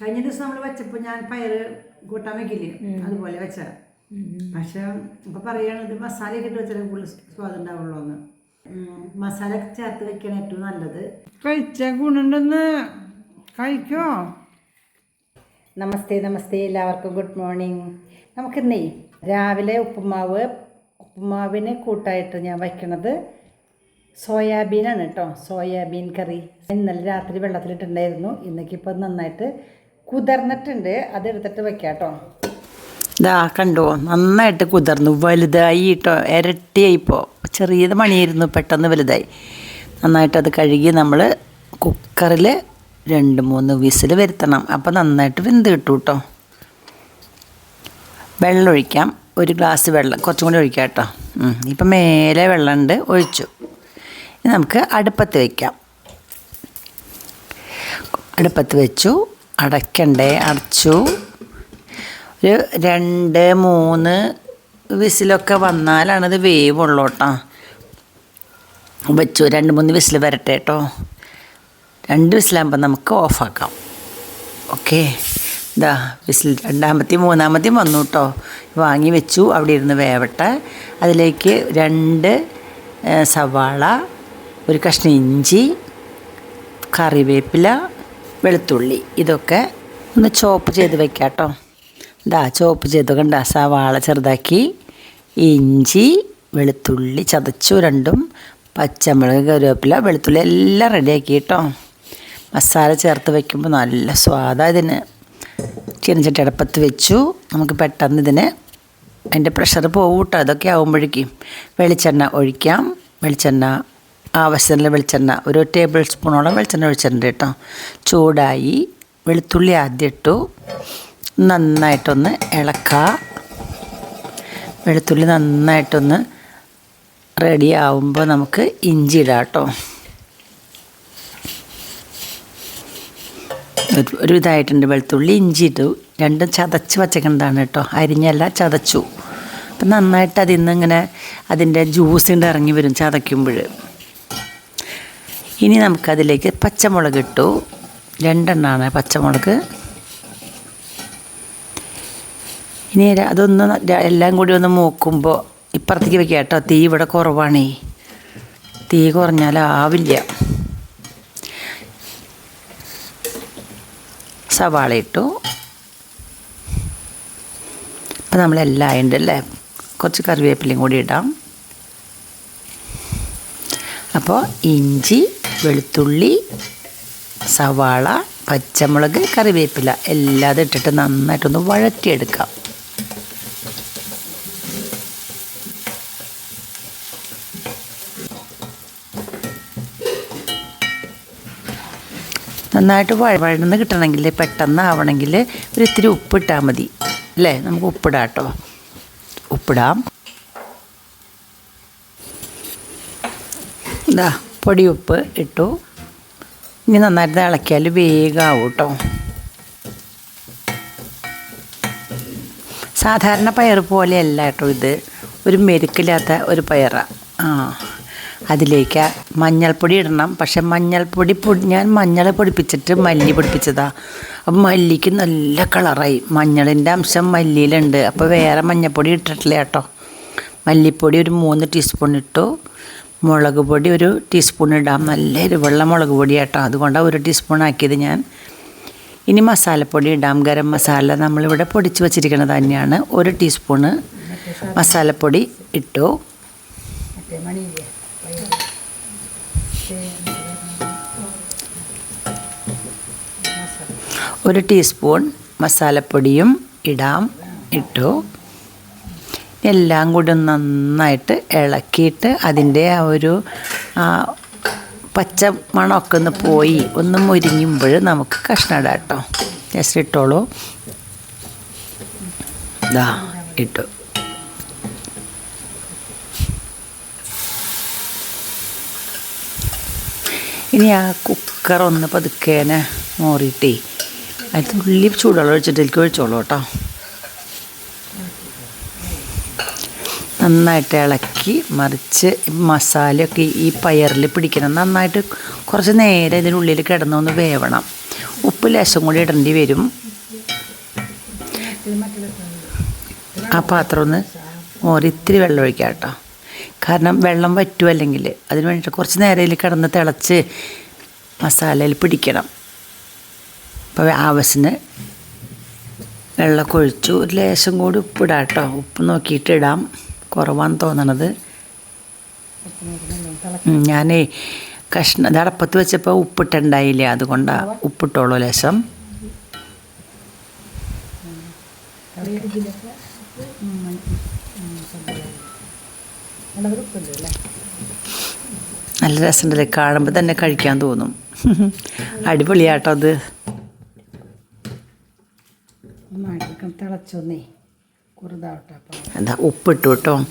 കഴിഞ്ഞ ദിവസം നമ്മൾ വെച്ചപ്പോൾ ഞാൻ പയർ കൂട്ടാൻ വെക്കില്ലേ? അതുപോലെ വെച്ച പക്ഷെ ഇപ്പൊ പറയണത് മസാല ഒക്കെ ഇട്ട് വെച്ചാൽ കൂടുതൽ സ്വാദം ഉണ്ടാവുള്ളൂ എന്ന് മസാല ഒക്കെ ചേർത്ത് വെക്കാൻ ഏറ്റവും നല്ലത്. കഴിച്ച ഗുണുണ്ടെന്ന് കഴിക്കോ? നമസ്തേ നമസ്തേ എല്ലാവർക്കും ഗുഡ് മോർണിംഗ്. നമുക്കിന്നേ രാവിലെ ഉപ്പുമാവ് ഉപ്പുമാവിന് കൂട്ടായിട്ട് ഞാൻ വയ്ക്കണത് സോയാബീനാണ് കേട്ടോ. സോയാബീൻ കറി. ഇന്നലെ രാത്രി വെള്ളത്തിലിട്ടുണ്ടായിരുന്നു. ഇന്നേക്കിപ്പോൾ നന്നായിട്ട് കുതിർന്നിട്ടുണ്ട്. അത് എടുത്തിട്ട് വെക്കാം കേട്ടോ ഇതാ കണ്ടോ? നന്നായിട്ട് കുതിർന്നു. വലുതായി കേട്ടോ ഇരട്ടിയായിപ്പോൾ ചെറിയത് മണിയായിരുന്നു പെട്ടെന്ന് വലുതായി. നന്നായിട്ട് അത് കഴുകി നമ്മൾ കുക്കറിൽ രണ്ട് മൂന്ന് വിസിൽ വരുത്തണം. അപ്പോൾ നന്നായിട്ട് വെന്ത് കിട്ടും കേട്ടോ വെള്ളം ഒഴിക്കാം. ഒരു ഗ്ലാസ് വെള്ളം. കുറച്ചും കൂടി ഒഴിക്കാം കേട്ടോ. ഇപ്പം മേലെ വെള്ളമുണ്ട് ഒഴിച്ചു. ഇനി നമുക്ക് അടുപ്പത്ത് വയ്ക്കാം അടുപ്പത്ത് വെച്ചു. അടയ്ക്കണ്ടേ? അടച്ചു. ഒരു രണ്ട് മൂന്ന് വിസിലൊക്കെ വന്നാലാണത് വേവ് കേട്ടോ വെച്ചു. രണ്ട് മൂന്ന് വിസിൽ വരട്ടെ കേട്ടോ രണ്ട് വിസിലാകുമ്പോൾ നമുക്ക് ഓഫാക്കാം. ഓക്കെ. ഇതാ വിസിൽ രണ്ടാമത്തെയും മൂന്നാമത്തെയും വന്നു കേട്ടോ വാങ്ങി വെച്ചു. അവിടെ ഇരുന്ന് വേവട്ടെ. അതിലേക്ക് രണ്ട് സവാള ഒരു കഷ്ണം ഇഞ്ചി കറിവേപ്പില വെളുത്തുള്ളി. ഇതൊക്കെ ഒന്ന് ചോപ്പ് ചെയ്ത് വെക്കാം കേട്ടോ ഇതാ ചോപ്പ് ചെയ്ത് കണ്ട സവാള ചെറുതാക്കി ഇഞ്ചി വെളുത്തുള്ളി ചതച്ചു രണ്ടും പച്ചമുളക് കരുവേപ്പില വെളുത്തുള്ളി എല്ലാം റെഡിയാക്കി കേട്ടോ മസാല ചേർത്ത് വയ്ക്കുമ്പോൾ നല്ല സ്വാദാണ് ഇതിന്. ചീനച്ചട്ടി അടുപ്പത്ത് വെച്ചു. നമുക്ക് പെട്ടെന്ന് ഇതിന് അതിന്റെ പ്രഷർ പോകൂട്ടോ കേട്ടോ അതൊക്കെ ആകുമ്പോഴേക്കും വെളിച്ചെണ്ണ ഒഴിക്കാം. വെളിച്ചെണ്ണ ആവശ്യത്തിനുള്ള വെളിച്ചെണ്ണ ഒരു ടേബിൾ സ്പൂണോളം വെളിച്ചെണ്ണ ഒഴിച്ചിട്ടുണ്ട് കേട്ടോ. ചൂടായി വെളുത്തുള്ളി ആദ്യം ഇട്ടു. നന്നായിട്ടൊന്ന് ഇളക്കുക വെളുത്തുള്ളി നന്നായിട്ടൊന്ന് റെഡി ആവുമ്പോൾ നമുക്ക് ഇഞ്ചി ഇടാം കേട്ടോ. ഒരു- ഇതായിട്ടുണ്ട് വെളുത്തുള്ളി ഇഞ്ചി ഇട്ടു. രണ്ടും ചതച്ച് വച്ചേക്കുന്നതാണ് കേട്ടോ. അരിഞ്ഞല്ല ചതച്ചു. അപ്പം നന്നായിട്ട് അതിൽ നിന്ന് ഇങ്ങനെ അതിന്റെ ജ്യൂസ് കൊണ്ട് ഇറങ്ങി വരും ചതയ്ക്കുമ്പോൾ ഇനി നമുക്കതിലേക്ക് പച്ചമുളക് ഇട്ടു. രണ്ടെണ്ണമാണ് പച്ചമുളക്. ഇനി അതൊന്ന് എല്ലാം കൂടി ഒന്ന് മൂക്കുമ്പോൾ ഇപ്പുറത്തേക്ക് വെക്കാം കേട്ടോ. തീ ഇവിടെ കുറവാണേ. തീ കുറഞ്ഞാൽ ആവില്ല. സവാള ഇട്ടു. അപ്പം നമ്മളെല്ലാം ഉണ്ട് അല്ലേ? കുറച്ച് കറിവേപ്പിലയും കൂടി ഇടാം. അപ്പോൾ ഇഞ്ചി വെളുത്തുള്ളി സവാള പച്ചമുളക് കറിവേപ്പില എല്ലാം ഇട്ടിട്ട് നന്നായിട്ടൊന്ന് വഴറ്റിയെടുക്കാം. നന്നായിട്ട് വഴ വഴന്ന് കിട്ടണമെങ്കിൽ പെട്ടെന്ന് ആവണമെങ്കിൽ ഒരു ഇത്തിരി ഉപ്പിട്ടാൽ മതി. അല്ലേ? നമുക്ക് ഉപ്പിടാം കേട്ടോ. ഉപ്പിടാം. ഇതാ പൊടി ഉപ്പ് ഇട്ടു. ഇനി നന്നായിട്ട് ഇളക്കിയാൽ വേഗമാവും കേട്ടോ സാധാരണ പയർ പോലെയല്ല കേട്ടോ ഇത്. ഒരു മെരുക്കില്ലാത്ത ഒരു പയറാണ് ആ അതിലേക്ക് മഞ്ഞൾപ്പൊടി ഇടണം. പക്ഷെ മഞ്ഞൾപ്പൊടി പൊടി ഞാൻ മഞ്ഞൾ പൊടിപ്പിച്ചിട്ട് മല്ലി പൊടിപ്പിച്ചതാ. അപ്പം മല്ലിക്ക് നല്ല കളറായി. മഞ്ഞളിന്റെ അംശം മല്ലിയിലുണ്ട്. അപ്പോൾ വേറെ മഞ്ഞൾപ്പൊടി ഇട്ടിട്ടില്ല കേട്ടോ. മല്ലിപ്പൊടി ഒരു മൂന്ന് ടീസ്പൂൺ ഇട്ടു. മുളക് പൊടി ഒരു ടീസ്പൂൺ ഇടാം. നല്ല വെള്ളമുളക് മുളക് പൊടി കേട്ടോ അതുകൊണ്ടാണ് ഒരു ടീസ്പൂൺ ആക്കിയത് ഞാൻ. ഇനി മസാലപ്പൊടി ഇടാം. ഗരം മസാല നമ്മളിവിടെ പൊടിച്ച് വച്ചിരിക്കുന്നത് തന്നെയാണ്. ഒരു ടീസ്പൂണ് മസാലപ്പൊടി ഇട്ടു. ഒരു ടീസ്പൂൺ മസാലപ്പൊടിയും ഇടാം. ഇട്ടു. എല്ലാം കൂടി നന്നായിട്ട് ഇളക്കിയിട്ട് അതിന്റെ ആ ഒരു പച്ച മണമൊക്കെ ഒന്ന് പോയി ഒന്ന് മുരിങ്ങുമ്പോൾ നമുക്ക് കഷ്ണം ഇടാം കേട്ടോ. ജസ്റ്റ് ഇട്ടോളൂ. ഇതാ ഇട്ടു. ഇനി ആ കുക്കർ ഒന്ന് പതുക്കേനെ മോറിയിട്ടേ. അതിൽ ഉള്ളി ചൂടുവെള്ളം ഒഴിച്ചിട്ട് എനിക്ക് ഒഴിച്ചോളൂ കേട്ടോ. നന്നായിട്ട് ഇളക്കി മറിച്ച് മസാലയൊക്കെ ഈ പയറിൽ പിടിക്കണം. നന്നായിട്ട് കുറച്ച് നേരം ഇതിനുള്ളിൽ കിടന്നൊന്ന് വേവണം. ഉപ്പ് ലേശം കൂടി ഇടേണ്ടി വരും. ആ പാത്രം ഒന്ന് മോറി ഇത്തിരി വെള്ളം ഒഴിക്കാം കേട്ടോ. കാരണം വെള്ളം വറ്റും അല്ലെങ്കിൽ അതിന് വേണ്ടിയിട്ട് കുറച്ച് നേരയിൽ കിടന്ന് തിളച്ച് മസാലയിൽ പിടിക്കണം. അപ്പോൾ ആവശ്യത്തിന് വെള്ളമൊക്കെ ഒഴിച്ചു. ഒരു ലേശം കൂടി ഉപ്പിടാം കേട്ടോ. ഉപ്പ് നോക്കിയിട്ട് ഇടാം. കുറവാന്ന് തോന്നണത്. ഞാനേ കഷ്ണം ഇത് അടപ്പത്ത് വെച്ചപ്പോൾ ഉപ്പിട്ടുണ്ടായില്ലേ അതുകൊണ്ടാണ് ഉപ്പിട്ടോളൂ ലേശം. നല്ല രസമുണ്ടല്ലേ കാണുമ്പോൾ തന്നെ കഴിക്കാൻ തോന്നും. അടിപൊളിയാട്ടോ അത്. തിളച്ചൊന്നേ. എന്താ ഉപ്പിട്ടു കേട്ടോ.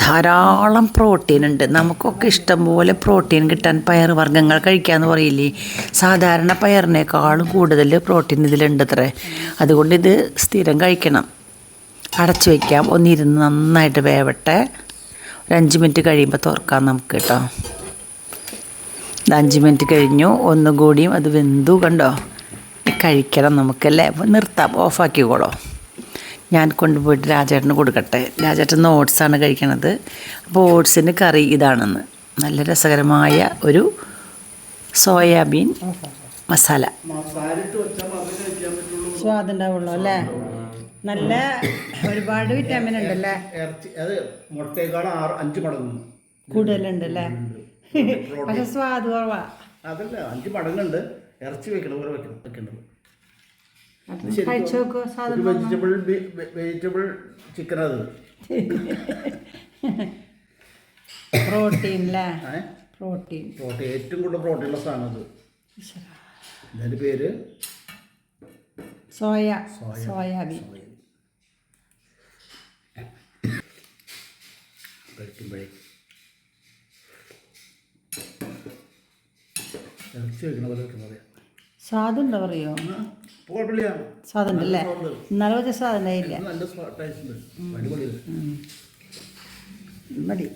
ധാരാളം പ്രോട്ടീൻ ഉണ്ട്. നമുക്കൊക്കെ ഇഷ്ടം പോലെ പ്രോട്ടീൻ കിട്ടാൻ പയർ വർഗങ്ങൾ കഴിക്കാമെന്ന് പറയില്ലേ? സാധാരണ പയറിനേക്കാളും കൂടുതൽ പ്രോട്ടീൻ ഇതിലുണ്ട് അത്രേ അതുകൊണ്ട് ഇത് സ്ഥിരം കഴിക്കണം. അടച്ചു വയ്ക്കാം ഒന്നിരുന്ന് നന്നായിട്ട് വേവട്ടെ. ഒരു അഞ്ച് മിനിറ്റ് കഴിയുമ്പോൾ തുറക്കാം നമുക്ക് കേട്ടോ. ഇത് അഞ്ച് മിനിറ്റ് കഴിഞ്ഞു. ഒന്നുകൂടിയും അത് വെന്തു കണ്ടോ? കഴിക്കണം നമുക്കല്ലേ? നിർത്താം. ഓഫാക്കിക്കോളോ. ഞാൻ കൊണ്ടുപോയിട്ട് രാജേട്ടന് കൊടുക്കട്ടെ. രാജേട്ടൻ ഓട്സാണ് കഴിക്കണത്. അപ്പോൾ ഓട്സിന് കറി ഇതാണെന്ന്. നല്ല രസകരമായ ഒരു സോയാബീൻ മസാല. സ്വാദുണ്ടാവുള്ളൂ അല്ലേ? നല്ല ഒരുപാട് വിറ്റാമിൻ ഉണ്ടല്ലേ? ഇറച്ചി അത് മുട്ടയേക്കാൾ അഞ്ച് മടങ്ങ്. കൂടുതലുണ്ട് അല്ലേ പക്ഷെ സ്വാദ് കുറവാ. അതല്ല അഞ്ച് മടങ്ങുണ്ട് ഇറച്ചി വെക്കണം വെക്കണം വെക്കേണ്ടത് അപ്പം കഴിച്ചു നോക്കൂ ഒരു സാധനം വെജിറ്റബിൾ വെജിറ്റബിൾ ചിക്കൻ അത്. പ്രോട്ടീൻ അല്ലേ പ്രോട്ടീൻ. പ്രോട്ടീൻ ഏറ്റവും കൂടുതൽ പ്രോട്ടീൻ ഉള്ള സാധനം അത്. ഇതിന്റെ പേര്? സോയ. സോയാബീൻ. കഴിക്കുമ്പോഴേ. ഇറച്ചി പോലെ വെക്കുന്നത് സ്വാദുണ്ടോ പറയോ? ഇപ്പോൾ അല്ലേ ഇന്നലെ വെച്ച സ്വാദുണ്ടായില്ല മതി.